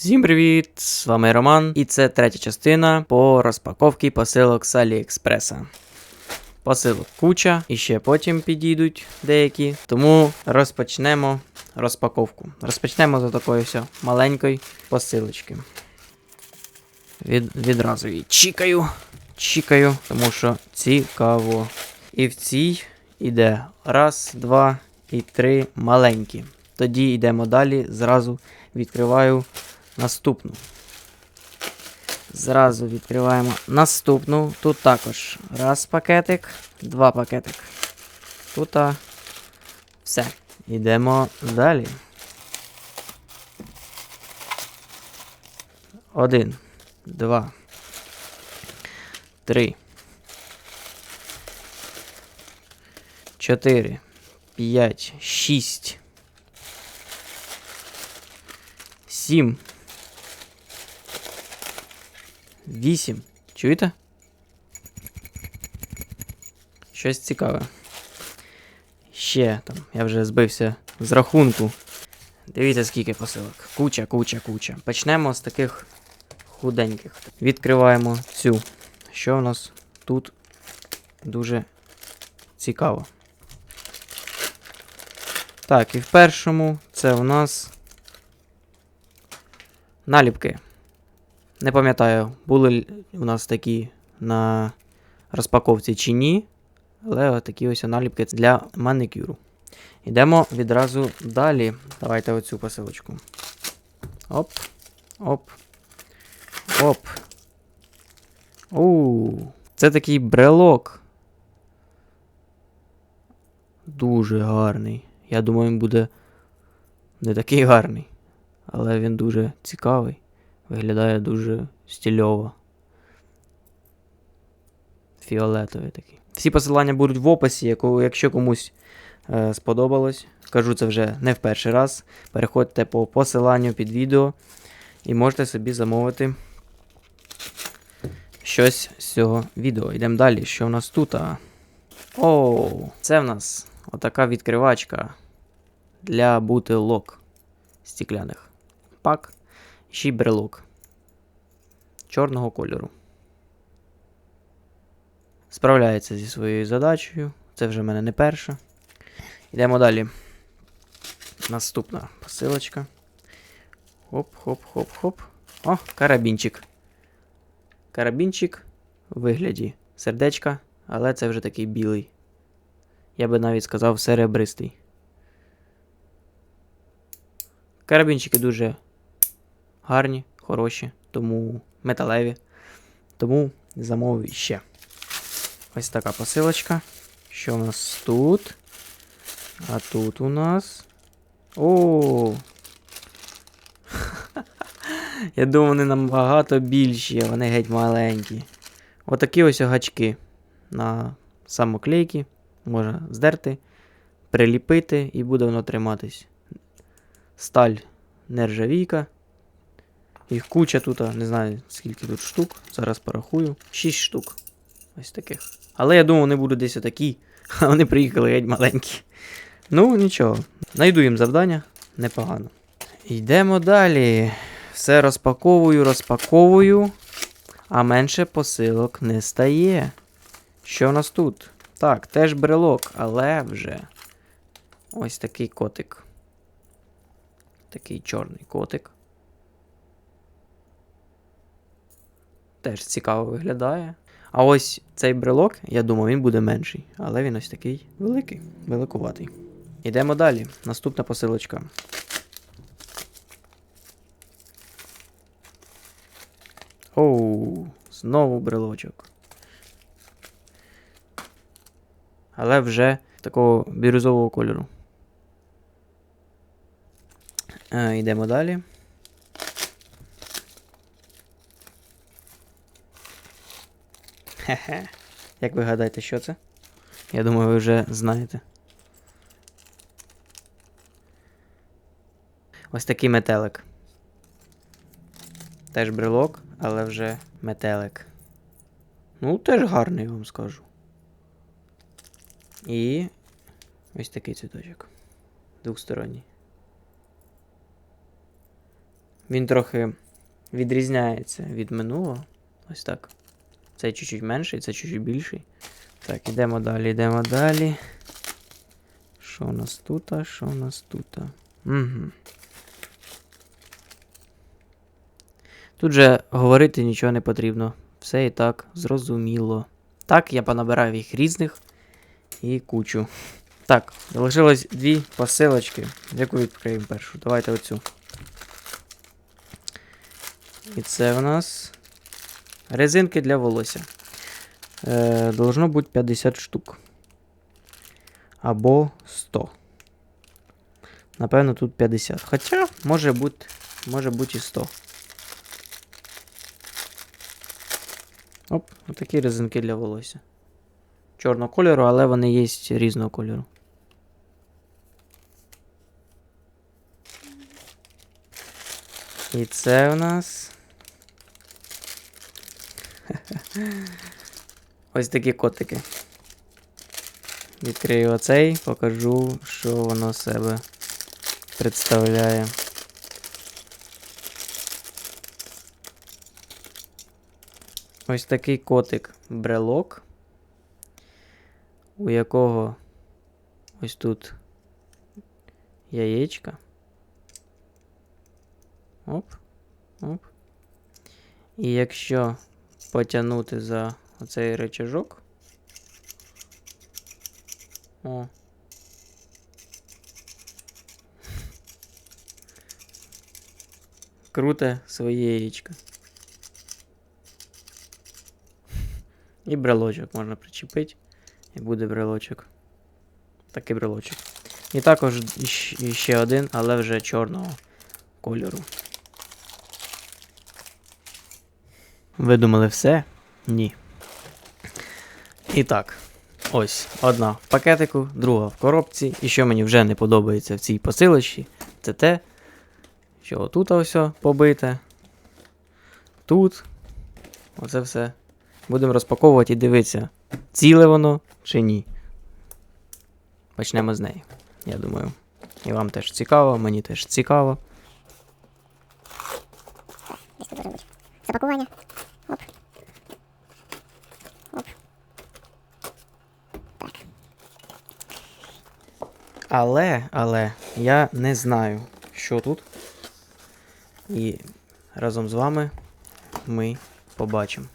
Всім привіт! З вами Роман, і це третя частина по розпаковці посилок з Аліекспреса. Посилок куча, і ще потім підійдуть деякі. Тому розпочнемо розпаковку. Розпочнемо з такої все маленької посилочки. Від, відразу її чікаю, чікаю, тому що цікаво. І в цій іде раз, два і три маленькі. Тоді йдемо далі, зразу відкриваю наступну. Зразу відкриваємо наступну. Тут також раз пакетик, два пакетик. Тут а, все. Йдемо далі. Один, два, три, чотири, п'ять, шість, сім. Вісім. Чуєте? Щось цікаве. Ще там, я вже збився з рахунку. Дивіться, скільки посилок. Куча, куча, куча. Почнемо з таких худеньких. Відкриваємо цю. Що у нас тут дуже цікаво. Так, і в першому це у нас наліпки. Не пам'ятаю, були у нас такі на розпаковці чи ні. Але такі ось наліпки для маникюру. Йдемо відразу далі. Давайте оцю посилочку. Оп. Оп. Оп. У, це такий брелок. Дуже гарний. Я думаю, він буде не такий гарний. Але він дуже цікавий. Виглядає дуже стильово. Фіолетовий такий. Всі посилання будуть в описі, якщо комусь е, сподобалось. Кажу це вже не в перший раз. Переходьте по посиланню під відео і можете собі замовити щось з цього відео. Йдемо далі. Що в нас тут? А? Оу, це в нас отака відкривачка для бутилок стікляних. Пак. Ще брелок. Чорного кольору. Справляється зі своєю задачею. Це вже в мене не перша. Йдемо далі. Наступна посилочка. Хоп-хоп-хоп-хоп. О, карабінчик. Карабінчик в вигляді сердечка, але це вже такий білий. Я би навіть сказав серебристий. Карабінчики дуже гарні, хороші, тому металеві. Тому замовив ще. Ось така посилочка. Що у нас тут? А тут у нас. О! Я думаю, вони набагато більші, вони геть маленькі. Отакі ось гачки на самоклейки. Можна здерти, приліпити і буде воно триматись. Сталь нержавійка. Їх куча тут, не знаю скільки тут штук. Зараз порахую. 6 штук. Ось таких. Але я думав, вони будуть десь отакі, а вони приїхали геть маленькі. Ну, нічого. Найду їм завдання, непогано. Йдемо далі. Все розпаковую, розпаковую. А менше посилок не стає. Що в нас тут? Так, теж брелок, але вже ось такий котик. Такий чорний котик. Теж цікаво виглядає. А ось цей брелок, я думав, він буде менший, але він ось такий великий, великуватий. Йдемо далі. Наступна посилочка. Оу, знову брелочок. Але вже такого бірюзового кольору. Е, йдемо далі. Хе-хе. Як ви гадаєте, що це? Я думаю, ви вже знаєте. Ось такий метелик. Теж брелок, але вже метелик. Ну, теж гарний, я вам скажу. І ось такий цвіточок. Двохсторонній. Він трохи відрізняється від минулого. Ось так. Цей чуть-чуть менший, це чуть-чуть більший. Так, ідемо далі, йдемо далі. Що у нас тут? Що у нас тут? Угу. Тут же говорити нічого не потрібно. Все і так зрозуміло. Так, я понабирав їх різних і кучу. Так, залишилось дві посилочки. Яку відкриємо першу? Давайте оцю. І це в нас резинки для волосся. Е, Должно бути 50 штук. Або 100. Напевно, тут 50. Хоча, може бути, може бути і 100. Оп, отакі резинки для волосся. Чорного кольору, але вони є різного кольору. І це у нас. Ось такі котики. Відкрию оцей, покажу, що воно себе представляє. Ось такий котик брелок, у якого ось тут яєчка. Оп, оп. І якщо потягнути за оцей речажок. О. Круте своє яєчко. І брелочок можна причепити. І буде брелочок. Такий брелочок. І також ще один, але вже чорного кольору. Ви думали все? Ні. І так, ось одна в пакетику, друга в коробці. І що мені вже не подобається в цій посилочці, це те, що отут ось побите. Тут. Оце все. Будемо розпаковувати і дивитися, ціле воно чи ні. Почнемо з неї, я думаю. І вам теж цікаво, мені теж цікаво. Запакування. Але, але я не знаю, що тут. І разом з вами ми побачимо.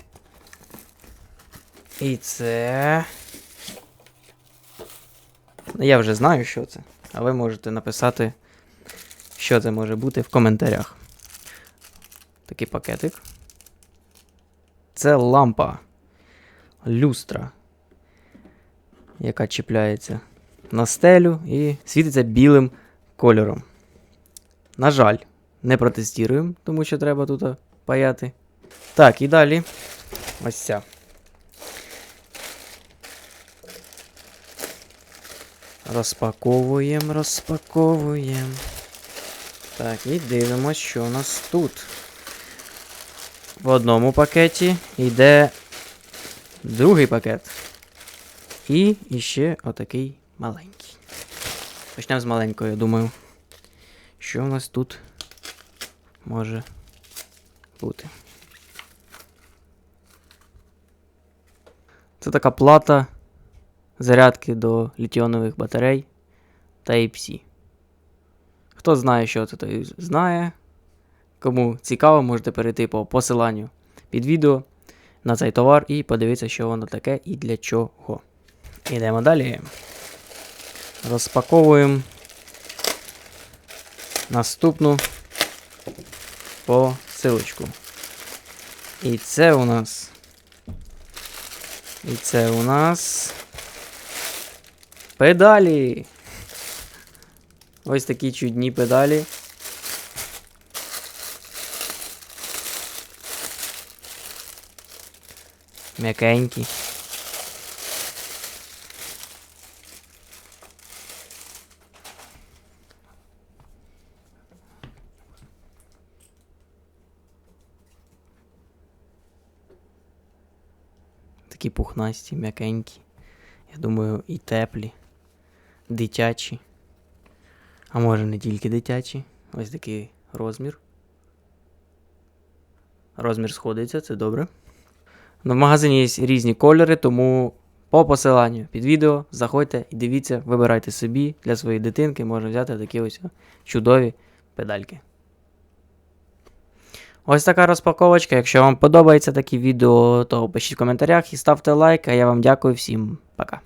І це. Я вже знаю, що це. А ви можете написати, що це може бути в коментарях. Такий пакетик. Це лампа. Люстра. Яка чіпляється на стелю і світиться білим кольором. На жаль, не протестуємо, тому що треба тут паяти. Так, і далі. Ось ця. Розпаковуємо, розпаковуємо. Так, і дивимось, що у нас тут. В одному пакеті йде другий пакет. І іще отакий маленький. Почнемо з маленького, я думаю. Що у нас тут може бути? Це така плата зарядки до літіонових батарей Type-C. Хто знає, що це, той знає. Кому цікаво, можете перейти по посиланню під відео на цей товар і подивитися, що воно таке і для чого. Ідемо далі. Розпаковуємо наступну посилочку. І це у нас. І це у нас. Педалі. Ось такі чудні педалі. М'якенькі. Такі пухнасті, м'якенькі. Я думаю, і теплі, дитячі. А може не тільки дитячі. Ось такий розмір. розмір сходиться, це добре. Ну, В магазині є різні кольори, тому по посиланню під відео заходьте і дивіться, вибирайте собі для своєї дитинки, можна взяти такі ось чудові педальки. Ось така розпаковочка. Якщо вам подобається такі відео, то пишіть в коментарях і ставте лайк. А я вам дякую всім. Пока.